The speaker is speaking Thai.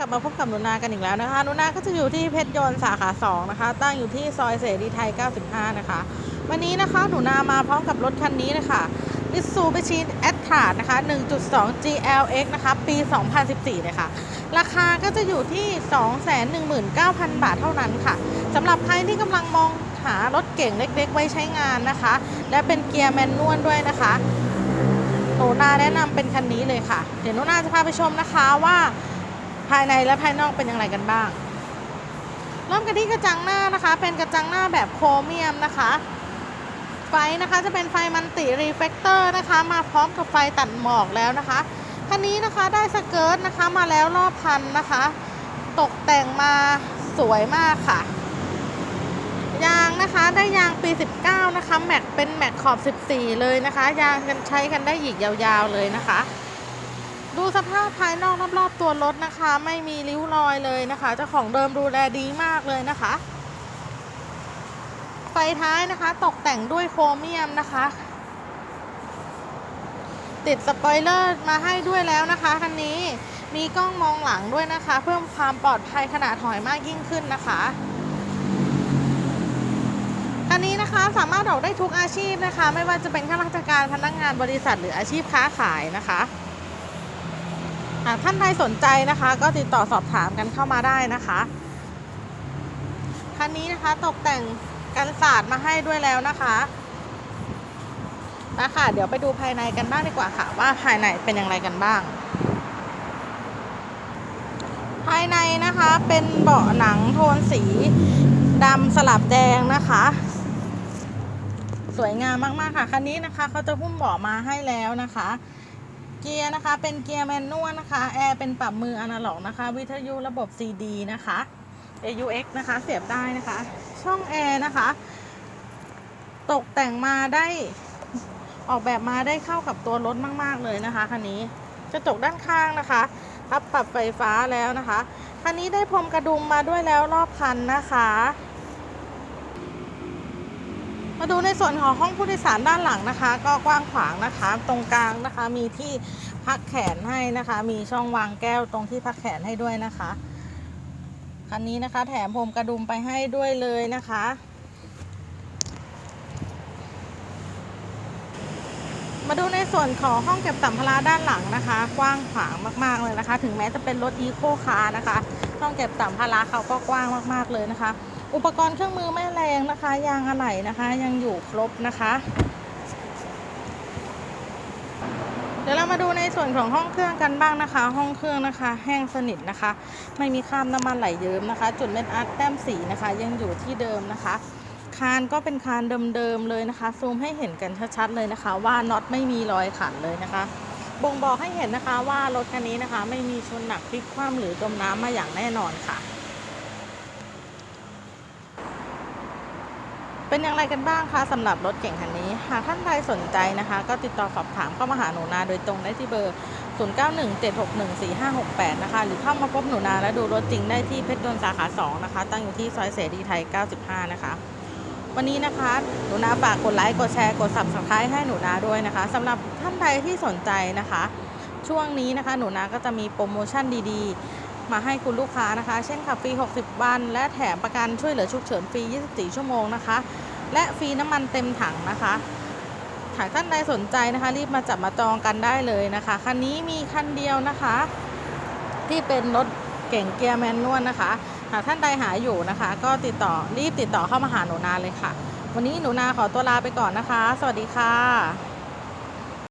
กลับมาพบกับหนูนากันอีกแล้วนะคะหนูนาก็จะอยู่ที่เพชรยนต์สาขา2นะคะ ตั้งอยู่ที่ซอยเสรีไทย 95 นะคะ วันนี้นะคะหนูนามาพร้อมกับรถคันนี้นะคะ Mitsubishi a t t r a นะคะ 1.2 GLX นะคะ ปี 2014เลยค่ะ ราคาก็จะอยู่ที่ 219,000 บาทเท่านั้นค่ะสำหรับใครที่กำลังมองหารถเก่งเล็ก ๆ ไว้ใช้งานนะคะ และเป็นเกียร์แมนนวลด้วยนะคะหนูนาแนะนำเป็นคันนี้เลยค่ะ เดี๋ยวหนูนาจะพาไปชมนะคะว่า ภายในและภายนอกเป็นอย่างไรกันบ้าง เริ่มกันที่กระจังหน้านะคะ เป็นกระจังหน้าแบบโครเมียมนะคะ ไฟนะคะจะเป็นไฟมันติรีเฟกเตอร์นะคะ มาพร้อมกับไฟตัดหมอกแล้วนะคะคันนี้นะคะได้สเกิร์ตนะคะมาแล้วรอบพันนะคะ ตกแต่งมาสวยมากค่ะ ยางนะคะได้ยางปี 19 นะคะ แม็กเป็นแม็กขอบ 14 เลยนะคะ ยางกันใช้กันได้อีกยาวๆเลยนะคะ ดูสภาพภายนอกรอบๆตัวรถนะคะ ไม่มีริ้วรอยเลยนะคะเจ้าของเดิมดูแลดีมากเลยนะคะ ไฟท้ายนะคะ ตกแต่งด้วยโครเมียมนะคะ ติดสปอยเลอร์มาให้ด้วยแล้วนะคะคันนี้มีกล้องมองหลังด้วยนะคะ เพิ่มความปลอดภัยขนาดถอยมากยิ่งขึ้นนะคะคันนี้นะคะสามารถออกได้ทุกอาชีพนะคะ ไม่ว่าจะเป็นข้าราชการพนักงานบริษัทหรืออาชีพค้าขายนะคะ ท่านใดสนใจนะคะ ก็ติดต่อสอบถามกันเข้ามาได้นะคะคันนี้นะคะตกแต่งกันศาสตร์มาให้ด้วยแล้วนะคะนะค่ะเดี๋ยวไปดูภายในกันบ้างดีกว่าค่ะ ว่าภายในเป็นอย่างไรกันบ้าง ภายในนะคะเป็นเบาะหนังโทนสีดำสลับแดงนะคะ สวยงามมากๆค่ะคันนี้นะคะเขาจะหุ้มเบาะมาให้แล้วนะคะ เกียร์นะคะเป็นเกียร์แมนนวลนะคะแอร์เป็นปรับมืออนาล็อกนะคะ วิทยุระบบ CD นะคะ AUX นะคะ เสียบได้นะคะ ช่องแอร์นะคะ ตกแต่งมาได้ออกแบบมาได้เข้ากับตัวรถมาก ๆ เลยนะคะคันนี้กระจกด้านข้างนะคะพับปรับไฟฟ้าแล้วนะคะ คันนี้ได้พรมกระดุมมาด้วยแล้วรอบคันนะคะ มาดูในส่วนของห้องผู้โดยสารด้านหลังนะคะ ก็กว้างขวางนะคะ ตรงกลางนะคะมีที่พักแขนให้นะคะ มีช่องวางแก้วตรงที่พักแขนให้ด้วยนะคะคันนี้นะคะแถมพรมกระดุมไปให้ด้วยเลยนะคะมาดูในส่วนของห้องเก็บสัมภาระด้านหลังนะคะ กว้างขวางมากๆเลยนะคะ ถึงแม้จะเป็นรถอีโคคาร์นะคะ ห้องเก็บสัมภาระเขาก็กว้างมากๆเลยนะคะ อุปกรณ์เครื่องมือไม่แรงนะคะ ยางอะไหล่นะคะ ยังอยู่ครบนะคะ เดี๋ยวเรามาดูในส่วนของห้องเครื่องกันบ้างนะคะ ห้องเครื่องนะคะ แห้งสนิทนะคะ ไม่มีคราบน้ำมันไหลเยิ้มนะคะ จุดเม็ดอาร์ตแต้มสีนะคะ ยังอยู่ที่เดิมนะคะ คานก็เป็นคานเดิมๆเลยนะคะ ซูมให้เห็นกันชัดๆเลยนะคะ ว่าน็อตไม่มีรอยขันเลยนะคะบ่งบอกให้เห็นนะคะว่ารถคันนี้นะคะ ไม่มีชนหนักพลิกคว่ำหรือจมน้ำมาอย่างแน่นอนค่ะ เป็นอย่างไรกันบ้างคะสำหรับรถเก่งคันนี้ หากท่านใดสนใจนะคะ ก็ติดต่อสอบถามเข้ามาหาหนูนาโดยตรงได้ที่เบอร์ 0917614568 นะคะ หรือเข้ามาพบหนูนาและดูรถจริงได้ที่เพชรดนสาขา 2 นะคะ ตั้งอยู่ที่ซอยเสรีไทย 95 นะคะ วันนี้นะคะ หนูนาฝากกดไลค์ กดแชร์ กด subscribe ให้หนูนาด้วยนะคะสำหรับท่านใดที่สนใจนะคะ ช่วงนี้นะคะ หนูนาก็จะมีโปรโมชั่นดีๆ มาให้คุณลูกค้านะคะ เช่นขับฟรี 60 วัน และแถมประกันช่วยเหลือฉุกเฉินฟรี 24 ชั่วโมงนะคะ และฟรีน้ำมันเต็มถังนะคะหากท่านใดสนใจนะคะ รีบมาจับมาจองกันได้เลยนะคะ คันนี้มีคันเดียวนะคะ ที่เป็นรถเก่งเกียร์แมนนวลนะคะ หากท่านใดหาอยู่นะคะ ก็ติดต่อรีบติดต่อเข้ามาหาหนูนาเลยค่ะ วันนี้หนูนาขอตัวลาไปก่อนนะคะ สวัสดีค่ะ